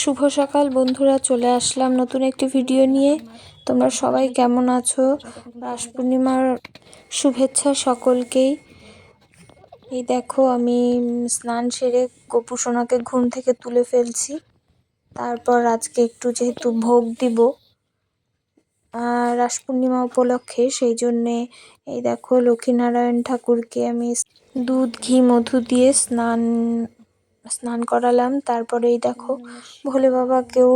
শুভ সকাল বন্ধুরা, চলে আসলাম নতুন একটি ভিডিও নিয়ে। তোমরা সবাই কেমন আছো? রাস পূর্ণিমার শুভেচ্ছা সকলকেই। এই দেখো, আমি স্নান সেরে গোপু সোনাকে ঘুম থেকে তুলে ফেলছি। তারপর আজকে একটু যেহেতু ভোগ দিব রাস পূর্ণিমা উপলক্ষে, সেই জন্যে এই দেখো লক্ষ্মীনারায়ণ ঠাকুরকে আমি দুধ, ঘি, মধু দিয়ে স্নান স্নান করালাম। তারপরে এই দেখো ভোলে বাবাকেও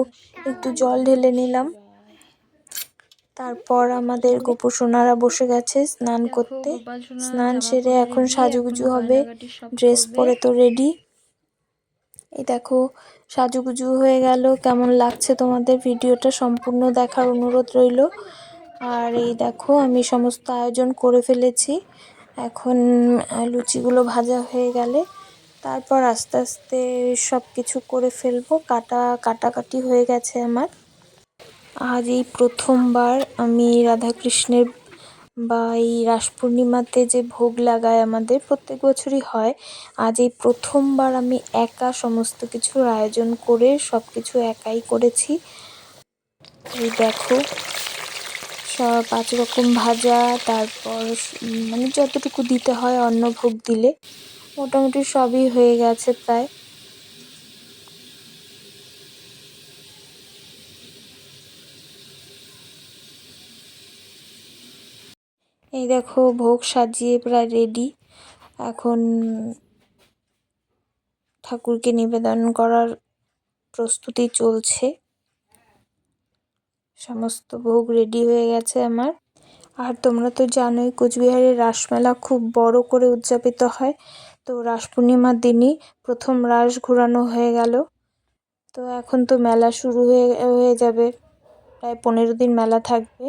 একটু জল ঢেলে নিলাম। তারপর আমাদের গোপু সোনারা বসে গেছে স্নান করতে। স্নান সেরে এখন সাজুগুজু হবে। ড্রেস পরে তো রেডি। এই দেখো সাজুগুজু হয়ে গেল। কেমন লাগছে তোমাদের ভিডিওটা? সম্পূর্ণ দেখার অনুরোধ রইল। আর এই দেখো আমি সমস্ত আয়োজন করে ফেলেছি। এখন লুচিগুলো ভাজা হয়ে গেলে তারপর আস্তে আস্তে সব কিছু করে ফেলব। কাটা, কাটাকাটি হয়ে গেছে আমার। আজ এই প্রথমবার আমি রাধাকৃষ্ণের বা এই রাস পূর্ণিমাতে যে ভোগ লাগায় আমাদের, প্রত্যেক বছরই হয়। আজ এই প্রথমবার আমি একা সমস্ত কিছুর আয়োজন করে সব কিছু একাই করেছি। এই দেখো, সব পাঁচ রকম ভাজা, তারপর মানে যতটুকু দিতে হয় অন্ন ভোগ দিলে। মোটামুটি সবই হয়ে গেছে প্রায়। এই দেখো, ভোগ সাজিয়ে প্রায় রেডি এখন ঠাকুরকে নিবেদন করার প্রস্তুতি চলছে। সমস্ত ভোগ রেডি হয়ে গেছে আমার। আর তোমরা তো জানোই, কোচবিহারের রাসমেলা খুব বড় করে উদযাপিত হয়। তো রাস পূর্ণিমার দিনই প্রথম রাস ঘোরানো হয়ে গেল। তো এখন তো মেলা শুরু হয়ে হয়ে যাবে। প্রায় পনেরো দিন মেলা থাকবে।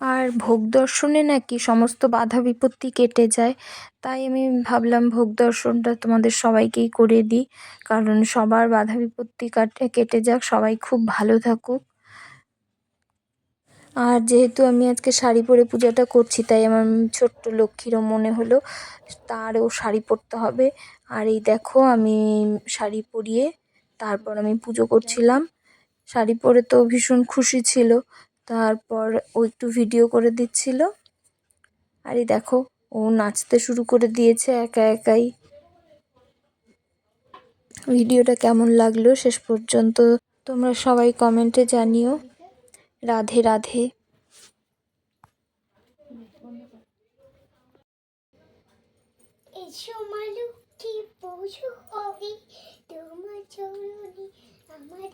আর ভোগ দর্শনে নাকি সমস্ত বাধা বিপত্তি কেটে যায়। তাই আমি ভাবলাম ভোগ দর্শনটা তোমাদের সবাইকেই করে দিই। কারণ সবার বাধা বিপত্তি কাটে, কেটে যাক, সবাই খুব ভালো থাকুক। আর যেহেতু আমি আজকে শাড়ি পরে পূজাটা করছি, তাই আমার ছোট্ট লক্ষ্মীরও মনে হলো তারও শাড়ি পরতে হবে। আর এই দেখো, আমি শাড়ি পরিয়ে তারপর আমি পুজো করছিলাম। শাড়ি পরে তো ভীষণ খুশি ছিল, তারপর ও একটু ভিডিও করে দিচ্ছিল। আর এই দেখো, ও নাচতে শুরু করে দিয়েছে একা একাই। ভিডিওটা কেমন লাগল, শেষ পর্যন্ত তোমরা সবাই কমেন্টে জানিও। রাধে রাধে। এসো মালুকি পৌঁছো হবে। তোমার চরণে আমার